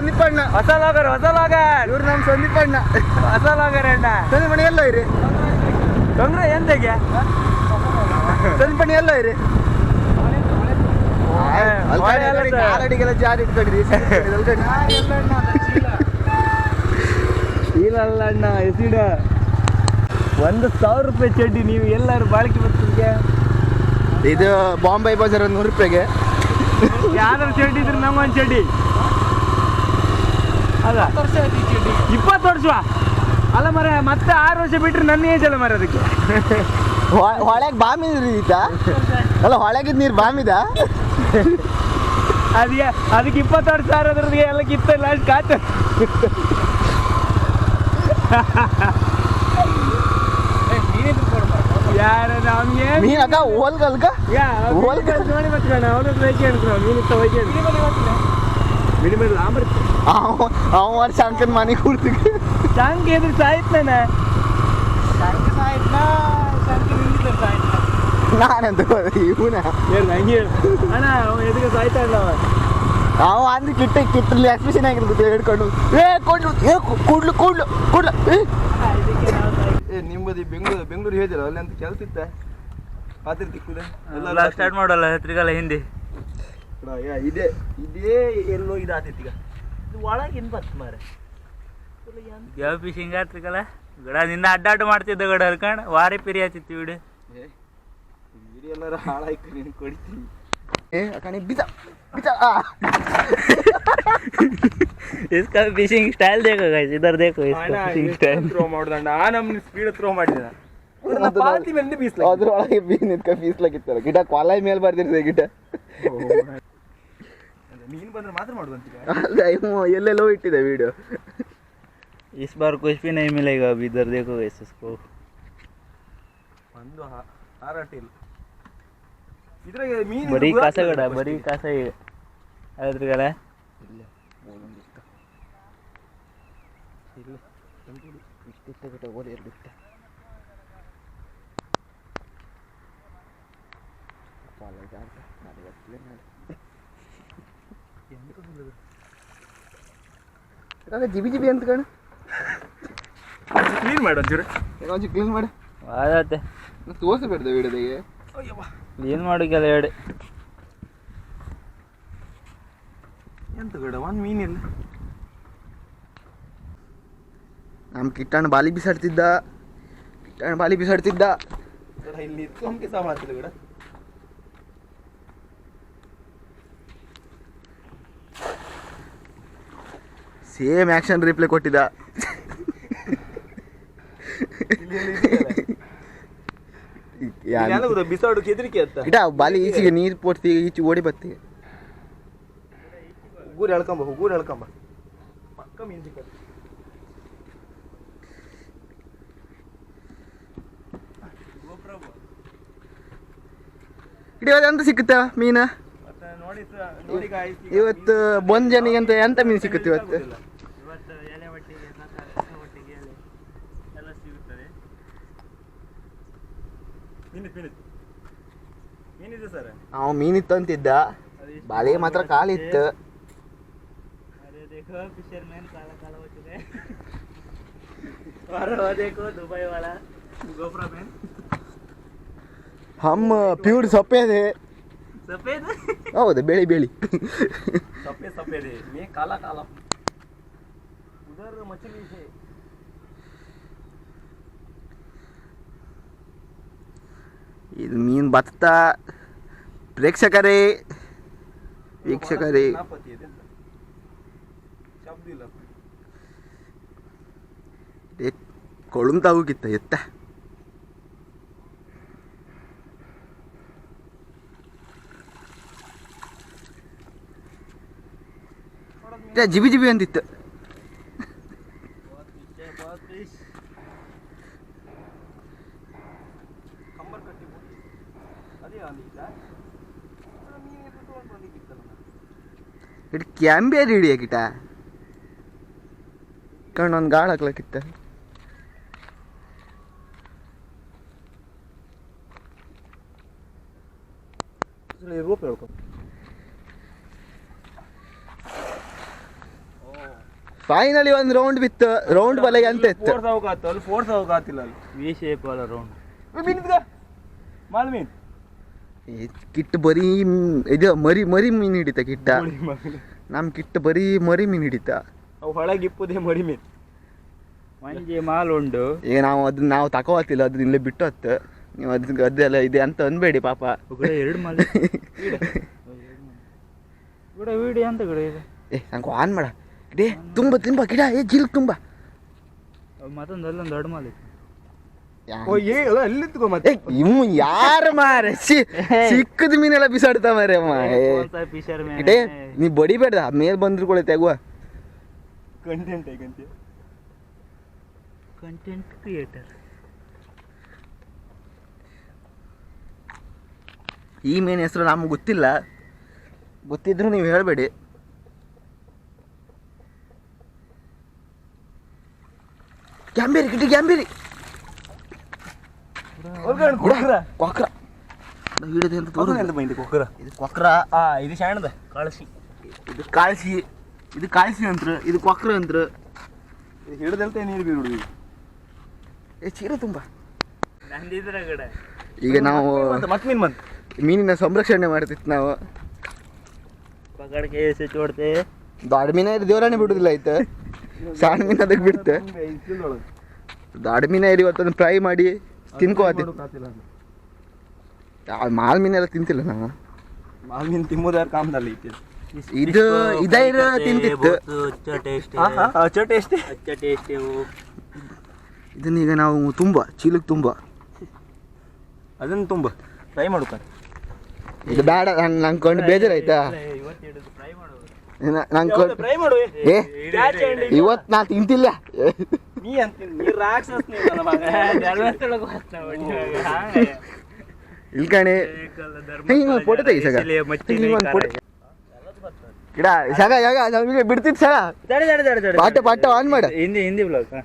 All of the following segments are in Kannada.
ಸಂದೀಪ್ ಅಣ್ಣ ಹೊಸ ಲಾಗರ್ ಹೊಸ ಲಾಗರ್ ಇವ್ರು ನಮ್ ಸಂದೀಪ್ ಅಣ್ಣ ಹೊಸ ಲಾಗರ್ ಅಣ್ಣ ಸಂದೀಪ್ ಅಣ್ಣ ಎಲ್ಲ ಇರಿ. ತೊಂದ್ರೆ ಎಂತಗೆ ಸಂದೀಪ್ ಅಣ್ಣ ಎಲ್ಲ ಇರಿ. ಕಾಲಡಿಗೆಲ್ಲ ಜಾರಿ ಇಟ್ಕೊಂಡಿರಿ. ಇಲ್ಲಲ್ಲ ಅಣ್ಣ ಎಸಿಡ ಒಂದು ಸಾವಿರ ರೂಪಾಯಿ ಚಡ್ಡಿ ನೀವು ಎಲ್ಲರೂ ಬಾಳಿಕೆ ಬರ್ತದೆ ಇದು ಬಾಂಬೆ ಬಜಾರ್ ನೂರು ರೂಪಾಯಿಗೆ. ಯಾರು ಚಡ್ಡಿ ಇದ್ರೆ ನಮ್ಗೊಂದು ಚಡ್ಡಿ. ಅಲ್ಲ. ಇಪ್ಪತ್ತು ವರ್ಷ ಅಲ್ಲ ಮರ ಮತ್ತೆ ಆರು ವರ್ಷ ಬಿಟ್ರೆ ನನ್ನ ಏಜ್ ಅಲ್ಲ ಮರ ಅದಕ್ಕೆ. ಹೊಳೆಗೆ ಬಾಮಿದ್ರಿ ಈತ? ಅಲ್ಲ ಹೊಳೆಗಿದ್ ನೀರು ಬಾಮಿದ ಅದಕ್ಕೆ ಅದಕ್ಕೆ ಇಪ್ಪತ್ತು ವರ್ಷ ಅದ್ರದ್ದು ಎಲ್ಲ ಕಿತ್ತ ಲಾಸ್ಟ್ ಕಾತ ಯಾರ ನಮ್ಗೆ? ಮೀನ್ ಅಕ್ಕ ಹೋಲ್ಗಲ್ಕ ಹೋಲ್ಗಲ್ ನೋಡಿ ಮತ್ತೆ ಅವನು ಬೈಕ್ ಹೇಳ್ಕೊ ನೀನಿತ್ತ ಬೈಕ್ ಮಿನಿಮಮ್ ಲಾಂಬರ್ ಅವ ಅಂಕನ್ ಮನೆ ಕೂಡ್ತಿಗೆ ಶಾಂಕ್ ಎದುರು ಸಾಯ್ತಾನೆ ನಾನಂತ ಇವನ. ಹಂಗೆ ಹೇಳು. ಅಣ್ಣ ಅವ ಎದುರು ಸಾಯ್ತಾ ಇಲ್ಲ ಅವ. ಅವ ಅಂದ್ ಕಿಟ್ಟ ಕಿಟ್ಟಲ್ಲಿ ಎಕ್ಸ್ಪ್ರೆಷನ್ ಆಗಿರ್ತದೆ ಹಿಡ್ಕೊಂಡು ಏ ಕೊಡ್ಲು ಏ ಕೊಡ್ಲು ಕೊಡ್ಲು ಕೊಡ್ಲು ಏ. ನಿಮ್ಮದಿ ಬೆಂಗಳೂರು ಬೆಂಗಳೂರು ಹೇಳಿದಿಲ್ಲ ಅಲ್ಲಿ ಅಂತ ಕೆಲಸ ಇತ್ತ ಪಾತ್ರೆ ಎಲ್ಲ ಸ್ಟಾರ್ಟ್ ಮಾಡಲ್ಲ ತಿರ್ಗಲ್ಲ ಹಿಂದಿ. ಇದೇ ಇದೇ ಎಲ್ಲೋ ಇದಾತೈತಿ ಈಗ ಇದು ಒಳಗೆ ಏನು ಬತ್ ಮಾರೆ ಯಾವ ಫಿಶಿಂಗ್ ಆತ್ರಿಗಲ್ಲ ಗಡ ನಿನ್ನ ಅಡ್ಡಾಟ ಮಾಡ್ತಿದ್ದ ಗಡ ಹರ್ಕಂಡ್ ವಾರಿ ಪಿರಿ ಆತಿತ್ತು ವಿಡಿಯೋ ವಿಡಿಯೋ ಎಲ್ಲಾರ ಹಾಳಾಯ್ತು ನೀನು ಕೊಡ್ತೀನಿ ಏ ಅಕ್ಕ ನೀ ಬಿಜ ಬಿಜ ಆ इसका फिशिंग स्टाइल देखो गाइस इधर देखो इसका फिशिंग स्टाइल ಥ್ರೋ ಮಾಡ್ದಂಡ ಆ ನಮ್ನಿ ಸ್ಪೀಡ್ ಥ್ರೋ ಮಾಡಿದ ಅದು ಪಾತಿ ಮೇಲೆ ಬೀಸ್ಲ ಅದ್ರೊಳಗೆ ಬೀನ್ ನಿಂತ್ಕ ಬೀಸ್ಲಾಗಿತ್ತಾರ ಗಿಡ ಕೊಲಾಯಿ ಮೇಲೆ ಬರ್ದಿರ್ತದೆ ಗಿಡ ನೀನ್ ಬಂದ್ರೆ ಮಾತ್ರ ಮಾಡುವಂತೀಗ ಅಲ್ಲ ಇವ ಎಲ್ಲೆಲ್ಲೋ ಇಟ್ಟಿದೆ ವಿಡಿಯೋ इस बार कुछ भी नहीं मिलेगा अभी इधर देखो गाइस इसको ಒಂದು ಹಾ- ಹಾರಾಟ ಇಲ್ಲ ಇದ್ರಾಗ ಮೀನು ಬರೀ ಗುಲಾಬಿ ಕಾಸಗಡ ಇರ್ತದೆ ಬರೀ first ಕಾಸ ಅದ್ರಗಲ್ಲ ಇಷ್ಟಿಷ್ಟ ಗಿಡ ಓಡಿ ಎರಡು ಇಷ್ಟ ಜಿಬಿ ಜಿಬಿ ಅಂತ ಕಣ. ಕ್ಲೀನ್ ಮಾಡು ಒಂಚೂರು. ಒಂಚು ಕ್ಲೀನ್ ಮಾಡಿ. ಆದತ್ತೆ. ತೋರಿಸ್ಬಿಡ್ದೆ ವಿಡಿಯೋದಾಗೆ. ಏನು ಮಾಡೋಕ್ಕೆಲ್ಲ ಹೇಳಿ. ಎಂತ ಗಡ ಒಂದ್ ಮೀನಿಲ್ಲ ನಮ್ಮ ಕಿಟ್ಟಣ್ಣ ಬಾಲಿ ಬಿಸಾಡ್ತಿದ್ದ. ಕಿಟ್ಟಣ್ಣ ಬಾಲಿ ಬಿಸಾಡ್ತಿದ್ದ. ಇಲ್ಲಿ ಸಹ ಮಾಡ್ತಿಲ್ಲ ಗಡ ಸೇಮ್ ಆಕ್ಷನ್ ರಿಪ್ಲೈ ಕೊಟ್ಟಿದ್ದ? ಬಿಸಾಡು ಕೆದರಿಕೆ ಅಂತ. ಬಾಲಿ ಈಚೆಗೆ ನೀರು ಪೋಡ್ತಿ ಈಚೆ ಓಡಿ ಬತ್ತಿ. ಗೂರು ಎಳ್ಕೊಂಬ ಗೂರು ಎಳ್ಕೊಂಬ. ಪಕ್ಕ ಮೀನ್ ಸಿಕ್ಕತ್ತೆ ಎಂತ ಸಿಕ್ಕುತ್ತ ಮೀನ? ಇವತ್ತು ಬಂದ್ ಜನಿಗೆ ಅಂತ ಎಂತ ಮೀನು ಸಿಕ್ಕುತ್ತೆ ಇವತ್ತು? ಅವ ಮೀನಿತ್ತು ಅಂತಿದ್ದ. ಬಾಲೆ ಮಾತ್ರ ಕಾಲಿತ್ತು ಹಮ್ಮ ಪ್ಯೂರ್ ಸಪ್ಪೆದೆ ಹೌದು ಬೆಳಿ ಬೆಳಿ. ಸಪ್ಪೆ ಸಪ್ಪೆದೆ ಮೇ ಕಾಲ ಕಾಲ. ಉದರ್ ಮಚಲಿ ಇದು ಮೀನು ಭತ್ತ. ಪ್ರೇಕ್ಷಕರೇ ವೀಕ್ಷಕರೇ. ಕೊಳುಂತ ಹೋಗಿತ್ತ ಎತ್ತ. ಜಿಬಿ ಜಿಬಿ ಅಂತಿತ್ತು ಕಂಬರ್ ಕಟ್ಟಿ ಹೋಗಿ ಅದೇ ಅಂದಿದ್ದ ಮೀನು ಎತ್ಕೊಂಡು ಬಂದಿತ್ತಲ್ಲ ಇಟ್ ಕ್ಯಾಂಬೆ ಹಿಡಿಯ ಗಿಟ ಒಂದು ಗಾಳ ಹಾಕ್ಲಕ್ಕಿತ್ತ ರೂಪ ಹೇಳ್ಕೊ ಫೈನಲಿ ಒಂದು ರೌಂಡ್ ಬಿತ್ತು. ರೌಂಡ್ ಬಲೆಗೆ ಅಂತ ಇತ್ತು. ಫೋರ್ಸ್ ಅಲ್ಲಿ ವಿ ಶೇಪ್ ಅಲ್ಲ. ರೌಂಡ್ ಮೀನ್ ಇದ್ಗ ಮಾಲ್ ಮೀನ್ ಈ ಕಿಟ್ ಬರೀ ಇದು ಮರಿ ಮರಿ ಮೀನು ಹಿಡಿತ ಕಿಟ್ಟ. ನಮ್ಮ ಕಿಟ್ ಬರೀ ಮರಿ ಮೀನು ಹಿಡಿತ. ಅವು ಹೊಳಗಿಪ್ಪುದೇ ಮರಿ ಮೀನು. ಮಂಜೆ ಮಾಲ್ ಉಂಡು ಈಗ ನಾವು ಅದನ್ನ ನಾವು ತಕೋತಿಲ್ಲ ಅದನ್ನ ಇಲ್ಲೇ ಬಿಟ್ಟು ಹತ್ತು. ನೀವು ಅದಕ್ಕೆ ಅದೆಲ್ಲ ಇದೆ ಅಂತ ಅನ್ಬೇಡಿ ಪಾಪ. ಎರಡು ಮಾಲ ಗಿಡ. ವಿಡಿಯೋ ಅಂತ ಗಿಡ ಇದೆ. ಏ ನಂಗೆ ಆನ್ ಮಾಡ. ಡೇ ತುಂಬ ತುಂಬ ಗಿಡ ಏ ಜಿಲ್ ತುಂಬ. ಅವ್ ಮತ್ತೊಂದು ಅಲ್ಲೊಂದು ದೊಡ್ಡ ಮಾಲೆ ಇತ್ತು ಓ ಏ ಅಲ್ಲ ಅಲ್ಲಿ ಇತ್ಕೋ ಮತ್ತೆ ಏ ಇವ್ ಯಾರ ಮಾರೆ? ಸಿಕ್ಕದ ಮೀನೆಲ್ಲ ಬಿಸಾಡ್ತಾ ಮಾರ ಡೇ ನೀ ಬಡಿಬೇಡ ಮೇಲ್ ಬಂದ್ರು ಕೂಡ ತೆಗುವ ಕಂಟೆಂಟ್ ಹೇಗಂತೆ ಕಂಟೆಂಟ್ ಕ್ರಿಯೇಟರ್ ಈ ಮೀನ್ ಹೆಸರು ನಮ್ಗೆ ಗೊತ್ತಿಲ್ಲ. ಗೊತ್ತಿದ್ರು ನೀವು ಹೇಳಬೇಡಿ. ಗ್ಯಾಂಬೇರಿ ಗಿಟ್ಟಿ ಗ್ಯಾಂಬೇರಿ. ಕೊಕ್ರ ಹಿಡಿದೆ ಅಂತ ತೋರು ಎಂತ ಬೈಂದಿ ಕೊಕ್ರ. ಇದು ಕೊಕ್ರ. ಆ ಇದು ಶಾಣದ. ಕಳಿಸಿ. ಇದು ಕಾಳ್ಸಿ. ಇದು ಕಾಳ್ಸಿ ಅಂತ್ರ ಇದು ಕೊಕ್ರ ಅಂತ್ರ ಇದು ಹಿಡ್ದಲ್ತೆ ನೀರು ಬೀರುದು ಏ ಚೀರ ತುಂಬ. ಈಗ ನಾವು ಮತ್ತೆ ಮೀನ್ ಬಂತು. ಮೀನಿನ ಸಂರಕ್ಷಣೆ ಮಾಡ್ತಿತ್ತು ನಾವು. ಪಕಡ್ಕೆ ಎಸೆ ಚೋಡ್ತೆ ದೊಡ್ಡ ಮೀನ ಇರಿ ದೇವರಾಣಿ ಬಿಡುದಿಲ್ಲ ಆಯ್ತು? ಸಣ್ಣ ಮೀನ್ ಅದಕ್ಕೆ ಬಿಡ್ತೆ. ದೊಡ್ಡ ಮೀನ ಇರಿ ಇವತ್ತೊಂದು ಫ್ರೈ ಮಾಡಿ. ತಿನ್ಕೋತಿ ಮಾಲ್ ಮೀನೆಲ್ಲ ತಿಂತಿಲ್ಲ ನಾನು. ಮಾಲ್ ಮೀನ್ ತಿಂಬುದಾರ ಕಾಮದಲ್ಲ ಐತಿ ಇದು ಇದೈರ ತಿಂತಿತ್ತು. ಚಟೆ ಟೇಸ್ಟ್. ಚಟೆ ಟೇಸ್ಟ್? ಇದನ್ನೀಗ ನಾವು ತುಂಬ ಚೀಲಕ್ಕೆ ತುಂಬ. ಅದನ್ನ ತುಂಬ. ಟ್ರೈ ಮಾಡುತ್ತ ಇದು ಬೇಡ ನಂಗೆ ನಂಗೆ ಕೊಂಡು ಬೇಜಾರಾಯ್ತಾ? ಫ್ರೈ ನಂಗೆ ಕೊಂಡು ಏ ಇವತ್ತು ನಾ ತಿಂತಿಲ್ಲ. ನೀ ಅಂತ ನೀ ರಾಕ್ಷಸ ನೀನಲ್ಲ ಮಗ ಧರ್ಮಸ್ಥಳಕ್ಕೆ ಹೋಗ್ತಾ ಹೊಡಿಯುವಾಗ ಹಾಗೆ. ಇಲ್ಕಣೆ ಏಕಲ್ಲ ಧರ್ಮ ಹಿಂಗೆ ಹಿಂಗೆ ಫೋಟೋ ತೆಗಿ ಸಗ ಇಸಲಿಯ ಮಚ್ಚಿನ ಹಿಂಗೆ ಒಂದು ಈ ಫೋಟೋ ಕಾರ. ಗಿಡ ಸಗ ಯಾಗ ನಮಗೆ ಬಿಡ್ತಿತ್ತು ಸಗ ತಡಿ, ತಡಿ, ತಡಿ, ತಡಿ. ಪಾಟ ಪಾಟ ಆನ್ ಮಾಡು ಹಿಂದಿ ಹಿಂದಿ ಬ್ಲಾಗ್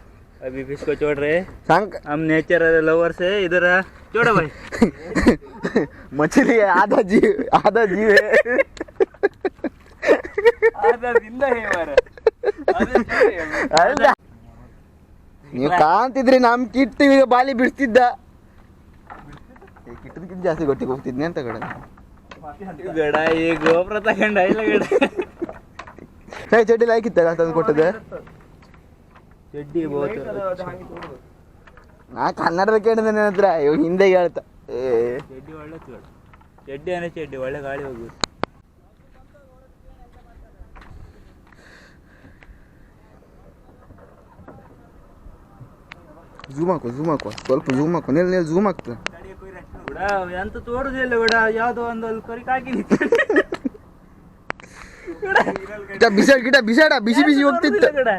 अभी इसको छोड़ रहे सांग हम नेचर लवर्स है इधर आ। छोड़ो भाई मछली है आधा जीव आधा जीव है ಅದರಿಂದ ಹೇ ಮಾರ ಅಲ್ಲ ನೀವು ಕಾಣ್ತಿದ್ರಿ ನಮ್ ಕಿಟ್ಟು ಈಗ ಬಾಲಿ ಬಿಡ್ತಿದ್ದ ಕಿಟ್ಟದಕ್ಕಿಂತ ಜಾಸ್ತಿ ಗೊತ್ತಿಗೆ ಹೋಗ್ತಿದ್ನಿ ಅಂತ ಕಡೆ ಗಡ ಈ ಗೋಪುರ ತಗೊಂಡ ಇಲ್ಲ ಗಡ ಸರಿ ಚಡ್ಡಿ ಹಾಕಿತ್ತಲ್ಲ ತಂದು ಕೊಟ್ಟದೆ ಚಡ್ಡಿ ನಾ ಕನ್ನಡದ ಕೇಳಿದೆ ನನ್ನ ಹತ್ರ ಇವ್ ಹಿಂದೆ ಹೇಳ್ತಾ ಏ. ಚಡ್ಡಿ ಒಳ್ಳೆ ಚೋಡ ಚಡ್ಡಿ ಅಂದ್ರೆ ಚಡ್ಡಿ ಒಳ್ಳೆ ಗಾಳಿ ಹೋಗುದು ಝೂಮ್ ಹಾಕು ಝೂಮ್ ಹಾಕು ಸ್ವಲ್ಪ ಝೂಮ್ ಹಾಕು ನೆಲ್ ನೆಲ್ ಝೂಮ್ ಹಾಕ್ತ ಎಂತ ತೋರುದಿಲ್ಲ ಬಿಡ ಯಾವ್ದೋ ಒಂದು ಅಲ್ಲಿ ಕರಿಕ್ ಹಾಕಿ ಗಿಡ ಬಿಸಾಡ್ ಗಿಡ ಬಿಸಾಡ ಬಿಸಿ ಬಿಸಿ ಹೋಗ್ತಿತ್ತು ಗಡ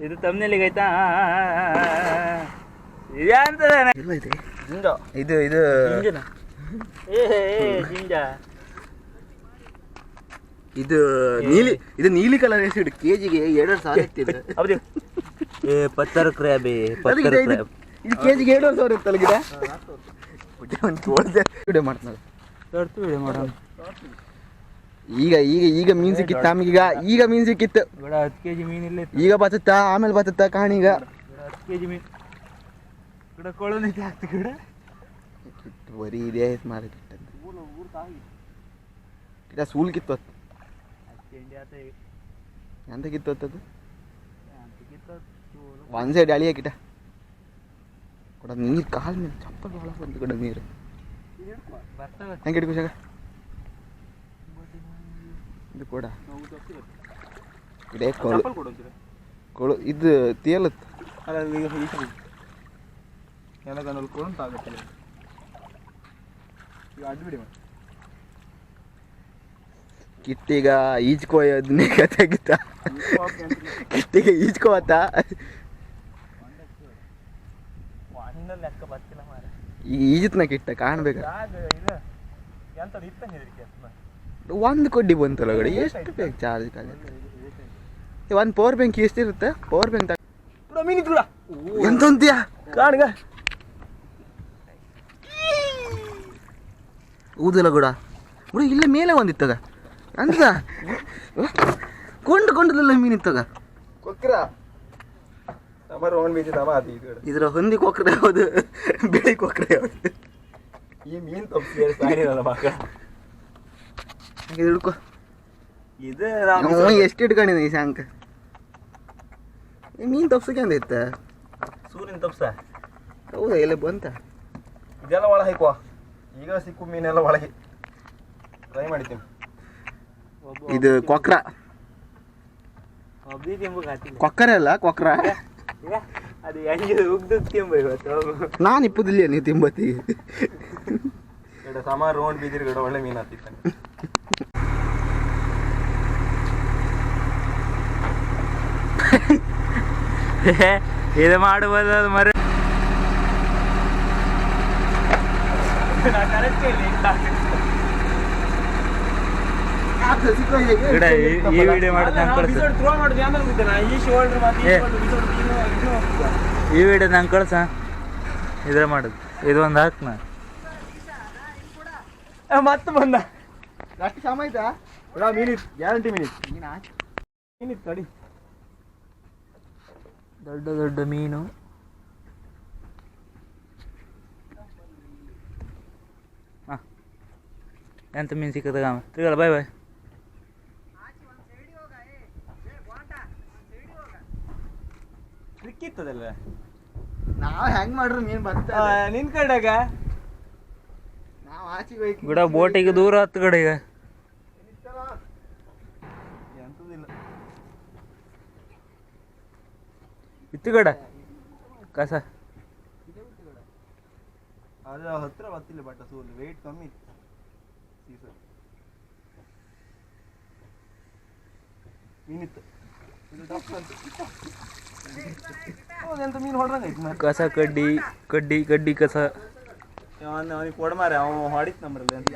ಇದು ತಮ್ಮನೆಲ್ಲಿಗೆ ಆಯ್ತಾ ಎಲ್ಲ ಇದೆ ಜಿಂಜ ಇದು ಇದು ಜಿಂಜನ ಏ ಜಿಂಜ ಇದು ನೀಲಿ ಇದು ನೀಲಿ ಕಲರ್ ಹೆಸರು ಕೆಜಿಗೆ ಎರಡು ಸಾವಿರ ಇತ್ತಿದೆ ಹೌದು ಏ ಪತ್ತರ ಕ್ರ್ಯಾಬಿ ಪತ್ತರ್ ಗಿಡ ಇದು ಕೆ ಕೆಜಿಗೆ ಎರಡು ಸಾವಿರ ಇತ್ತಲ್ಲ ಗಿಡ ಒಂದು ತೋಳ್ದೆ ವಿಡಿಯೋ ಮಾಡ್ತಾರೆ ವಿಡಿಯೋ ಮಾಡೋಣ. ಈಗ ಈಗ ಈಗ ಮೀನ್ ಸಿಕ್ಕಿತ್ತು ನಮಗೀಗ ಈಗ ಮೀನ್ ಸಿಕ್ಕಿತ್ತು. ಗುಡ ಹತ್ತು ಕೆ ಜಿ ಮೀನು ಇಲ್ಲೇ ಈಗ ಬತ್ತತ್ತ ಆಮೇಲೆ ಬತ್ತತ್ತ ಕಾಣೀಗ ಹತ್ತು ಕೆ ಜಿ ಮೀನು ಗುಡ ಇದೆ ಆಗ್ತಿ ಗುಡ ಬರೀ ಇದೇ ಮಾರಿ ಗಿಡ ಸೂಲ್ ಕಿತ್ತು ತಿಂಡಿ ಆತ ಎಂತ ಕಿತ್ತು ಅದು ಸೈಡ್ ಅಳಿಯ ಗಿಡ ಕೊಡ ನೀರು ಕಾಲ್ ಮೇಲೆ ಚಪ್ಪಲ್ ಒಳಗೆ ಬಂತು ಕೊಡ ನೀರು. ಹೆಂಗೆ ಹಿಡ್ಕೊ ಶಾಗ ಇದು ಕೊಡ. ಕೊಳು. ಕೊಳು ಇದು ಈಗ ಈ ಸರಿ. ಎಲ್ಲ ಕಣ್ಣಲ್ಲಿ ಕೊಡು ಆಗುತ್ತೆ ಈಗ ಅಡ್ಡು ಬಿಡಿ ಮತ್ತೆ. ಕಿಟ್ಟಿಗ ಕಿಟ್ಟಿಗೆ ಈಜ್ಕೋವತ್ತ ವಾಣಿನಲ್ಲಿ ಲೆಕ್ಕ ಬರ್ತಿಲ್ಲ ಮಾರ ಈಗ ಈಜತ್ನ ಕಿಟ್ಟ ಕಾಣ್ಬೇಕ? ಆಗ ಇದು? ಎಂತ ಇತ್ತ ಹೆದರಿಕೆ ಒಂದು ಕೊಡ್ಡಿ ಬಂತಲ್ಲ ಗಡಿ ಎಷ್ಟು ಬೇಕು ಚಾರ್ಜ್ ಕಾಲ ಒಂದು ಪವರ್ ಬ್ಯಾಂಕ್ ಎಷ್ಟಿರುತ್ತೆ? ಪವರ್ ಬ್ಯಾಂಕ್ ಕೂಡ ಎಂತ ಅಂತೀಯ ಕಾಣ್ಗ ಊದಲ್ಲ ಗುಡ. ಗುಡ ಇಲ್ಲೇ ಮೇಲೆ ಒಂದಿತ್ತದ ಅಂತ ಕೊಂಡು ಕೊಂಡದಲ್ಲ ಮೀನಿತ್ತಗ ಕೊಕ್ರ? ಅದು ಇದು. ಇದ್ರ ಹೊಂದಿ ಕೊಕ್ರೆ ಯಾವುದು? ಬಿಳಿ ಕೊಕ್ರೆ ಯಾವುದು? ಈ ಮೀನ್ ಹಿಡ್ಕೊ. ಇದು ಎಷ್ಟು ಇಟ್ಕೊಂಡಿದ್ದ ಈ ಶಾಂಕ? ಈ ಮೀನ್ ತಪ್ಸಕ್ಕೆ ಅಂತ ಇತ್ತ? ಸೂರ್ಯನ ತಪ್ಸ. ಹೌದಾ ಎಲ್ಲ ಬಂತ? ಇದೆಲ್ಲ ಒಳ ಹಾಕುವ. ಈಗ ಸಿಕ್ಕು ಮೀನೆಲ್ಲ ಒಳಗೆ. ಟ್ರೈ ಮಾಡಿದ್ದೀನಿ. ಇದು ಕೊಕ್ರ. ಕೊಕ್ಕರೆ ಅಲ್ಲ ಕೊಕ್ರ. ಅದು ಹೆಂಗೆ ಉಗ್ದು ತಿಂಬ ಇವತ್ತು? ನಾನು ಇಪ್ಪದಿಲ್ಲ ನೀವು ತಿಂಬತ್ತಿ. ಗಡ ಸಮ ರೋಣ್ ಬೀದಿರ ಗಡ ಒಳ್ಳೆ ಮೀನು ಹತ್ತಿತ್ತಾನೆ ಇದು ಮಾಡ್ಬೋದು ಅದು ಮರ ಗಿಡ ಈ- ಈ ವಿಡಿಯೋ ಮಾಡಿದ ನಂಗೆ ಕಳ್ಸು. ಈ ವಿಡಿಯೋ ನಂಗೆ ಕಳ್ಸ ಇದ್ರ ಮಾಡೋದು. ಇದೊಂದು ಒಂದು ನಾ ಆ, ಮತ್ತೆ ಬಂದ. ಅಷ್ಟು ಸಮ ಆಯ್ತಾ? ಮೀನಿತ್ ಮೀನಿತ್ತು ಗ್ಯಾರಂಟಿ ಮೀನಿತ್ ಮೀನಿತ್ ತಡಿ. ದೊಡ್ಡ ದೊಡ್ಡ ಮೀನು. ಹಾ. ಎಂತ ಮೀನು ಸಿಕ್ಕದಾಗ ತಿರ್ಗಲ್ಲ ಬಾಯ್ ಬಾಯ್ ಸಿಕ್ಕಿತ್ತದಲ್ಲ ನಾವ್ ಹೆಂಗ್ ಮಾಡ್ರು ಮೀನ್ ಬಂತ ನಿನ್ ಕಡೆಗ? ನಾವು ಆಚೆಗೆ ಹೋಗಿ ಬಿಡ ಬೋಟಿಗೆ ದೂರ ಹತ್ತು ಕಡೆ ಈಗ. ಎಂತದಿಲ್ಲ. ಇತ್ತು ಕಡೆ. ಕಸ. ಅದು ಹತ್ರ ಬತ್ತಿಲ್ಲ ಬಟ್ ಸೂಲ್ ವೇಟ್ ಕಮ್ಮಿ ಇತ್ತು. ಸೀಸ ಮೀನಿತ್ತು ಮೀನು ಹೊಡ್ದಂಗೆ ಐತಿ ಮತ್ತೆ ಕಸ ಕಡ್ಡಿ ಕಡ್ಡಿ ಕಡ್ಡಿ ಕಸ ಅವನಿಗೆ ಕೊಡ ಮಾರೆ ಅವ ಹೊಡಿತ್ ನಮ್ರಲ್ಲಿ ಅಂತ